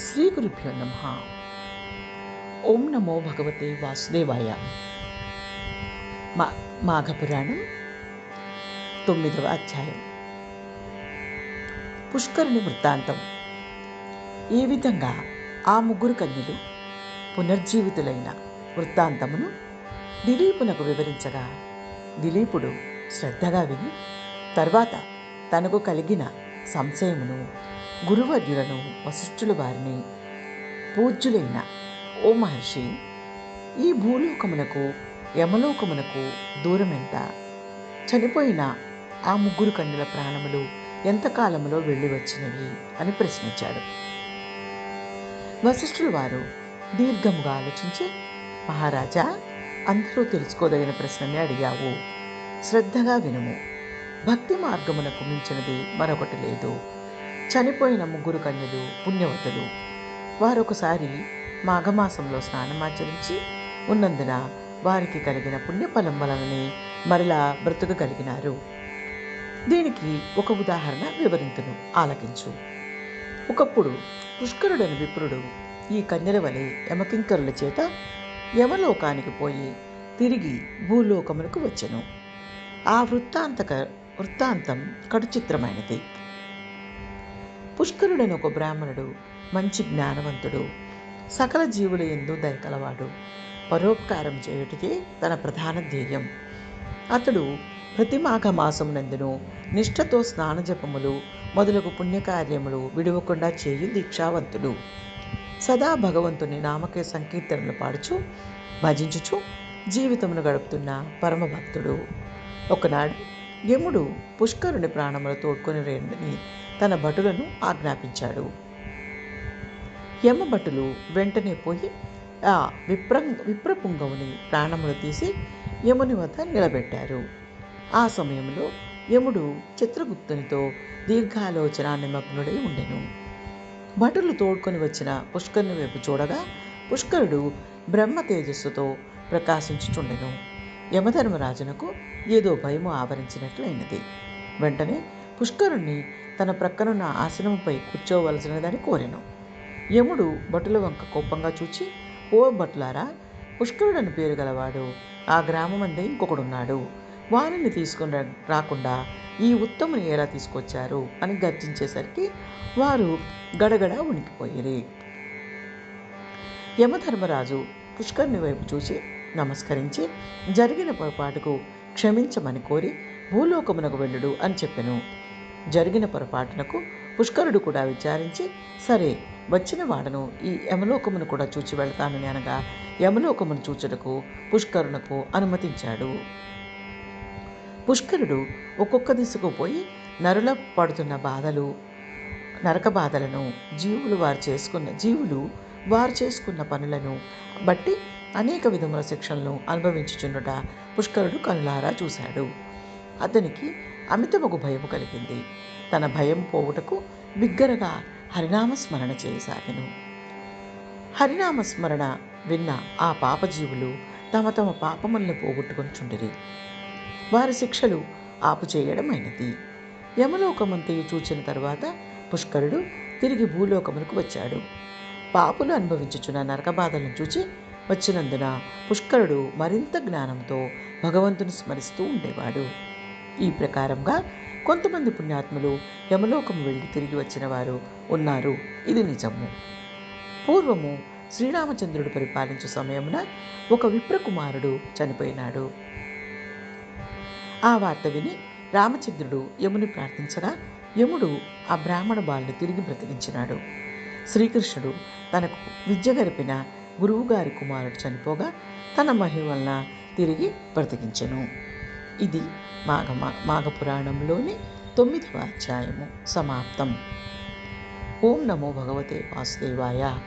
శ్రీ గురుభ్యో నమ ఓం నమో భగవతే వాసుదేవాయ మా మాఘపురాణం తొమ్మిదవ అధ్యాయం పుష్కరుని వృత్తాంతం ఈ విధంగా ఆ ముగ్గురు కన్యలు పునర్జీవితులైన వృత్తాంతమును దిలీపునకు వివరించగా దిలీపుడు శ్రద్ధగా విని తర్వాత తనకు కలిగిన సంశయమును గురువర్యులను వశిష్ఠుల వారిని పూజ్యులైన ఓ మహర్షి ఈ భూలోకమునకు యమలోకమునకు దూరమెంత? చనిపోయిన ఆ ముగ్గురు కన్నుల ప్రాణములు ఎంతకాలంలో వెళ్ళి వచ్చినవి అని ప్రశ్నించాడు. వశిష్ఠుల వారు దీర్ఘముగా ఆలోచించి మహారాజా అందరూ తెలుసుకోదగిన ప్రశ్ననే అడిగావు. శ్రద్ధగా వినుము. భక్తి మార్గమునకు మించినది మరొకటి లేదు. చనిపోయిన ముగ్గురు కన్యలు పుణ్యవతులు. వారొకసారి మాఘమాసంలో స్నానమాచరించి ఉన్నందున వారికి కలిగిన పుణ్యఫలం వలననే మరలా బ్రతుకగలిగినారు. దీనికి ఒక ఉదాహరణ వివరింతును ఆలకించు. ఒకప్పుడు పుష్కరుడని విప్రుడు ఈ కన్యల వలె యమకింకరుల చేత యమలోకానికి పోయి తిరిగి భూలోకములకు వచ్చెను. ఆ వృత్తాంతక వృత్తాంతం కడుచిత్రమైనది పుష్కరుడైన ఒక బ్రాహ్మణుడు మంచి జ్ఞానవంతుడు సకల జీవుల ఎందు దయకలవాడు. పరోపకారం చేయుటకే తన ప్రధాన ధ్యేయం. అతడు ప్రతి మాఘ మాసమునందును నిష్ఠతో స్నానజపములు మొదలగు పుణ్యకార్యములు విడవకుండా చేయు దీక్షావంతుడు. సదా భగవంతుని నామకే సంకీర్తనలు పాడుచు భజించుచు జీవితమును గడుపుతున్న పరమభక్తుడు. ఒకనాడు యముడు పుష్కరుని ప్రాణములు తోడ్కొని రేండని తన భటులను ఆజ్ఞాపించాడు. యమభటులు వెంటనే పోయి ఆ విప్ర విప్రపుంగవుని ప్రాణములు తీసి యముని వద్ద నిలబెట్టారు. ఆ సమయంలో యముడు చిత్రగుప్తునితో దీర్ఘాలోచన నిమగ్నుడై ఉండెను. భటులు తోడ్కొని వచ్చిన పుష్కరుని వైపు చూడగా పుష్కరుడు బ్రహ్మ తేజస్సుతో ప్రకాశించుచుండెను. యమధర్మరాజునకు ఏదో భయము ఆవరించినట్లయినది. వెంటనే పుష్కరుణ్ణి తన ప్రక్కనున్న ఆసనముపై కూర్చోవలసినదని కోరెను. యముడు భటుల వంక కోపంగా చూచి ఓ భటులారా పుష్కరుడని పేరు గలవాడు ఆ గ్రామమందే ఇంకొకడున్నాడు. వారిని తీసుకుని రాకుండా ఈ ఉత్తముని ఎలా తీసుకొచ్చారు? అని గర్జించేసరికి వారు గడగడ ఉనికిపోయిరి యమధర్మరాజు పుష్కరుని వైపు చూసి నమస్కరించి జరిగిన పొరపాటుకు క్షమించమని కోరి భూలోకమునకు వెళ్ళుడు అని చెప్పెను. జరిగిన పొరపాటునకు పుష్కరుడు కూడా విచారించి సరే వచ్చిన వాడను ఈ యమలోకమును కూడా చూచి వెళ్తానని అనగా యమలోకమును చూచుటకు పుష్కరునకు అనుమతించాడు. పుష్కరుడు ఒక్కొక్క దిశకు పోయి నరుల పడుతున్న బాధలు నరక బాధలను జీవులు వారు చేసుకున్న జీవులు వారు చేసుకున్న పనులను బట్టి అనేక విధముల శిక్షలను అనుభవించుచున్నట పుష్కరుడు కనులారా చూశాడు. అతనికి అమితమగు భయము కలిగింది. తన భయం పోవుటకు బిగ్గరగా హరినామస్మరణ చేయసాగెను. హరినామస్మరణ విన్న ఆ పాపజీవులు తమ తమ పాపములను పోగొట్టుకొనిచుండిరి వారి శిక్షలు ఆపుచేయడమైనది. యమలోకమంతయు చూచిన తరువాత పుష్కరుడు తిరిగి భూలోకమునకు వచ్చాడు. పాపులు అనుభవించుచున్న నరకబాధలను చూచి వచ్చినందున పుష్కరుడు మరింత జ్ఞానంతో భగవంతుని స్మరిస్తూ ఉండేవాడు. ఈ ప్రకారంగా కొంతమంది పుణ్యాత్ములు యమలోకం వెళ్ళి తిరిగి వచ్చిన వారు ఉన్నారు. ఇది నిజము. పూర్వము శ్రీరామచంద్రుడు పరిపాలించే సమయమున ఒక విప్రకుమారుడు చనిపోయినాడు. ఆ వార్త విని రామచంద్రుడు యముని ప్రార్థించగా యముడు ఆ బ్రాహ్మణ బాలుని తిరిగి బ్రతికించినాడు. శ్రీకృష్ణుడు తనకు విద్య గరిపిన గురువుగారి కుమారుడు చనిపోగా తన మహిమ వలన తిరిగి బ్రతికించెను. ఇది మాఘ మాఘపురాణంలోని తొమ్మిదవ అధ్యాయము. సమాప్తం. ఓం నమో భగవతే వాసుదేవాయ.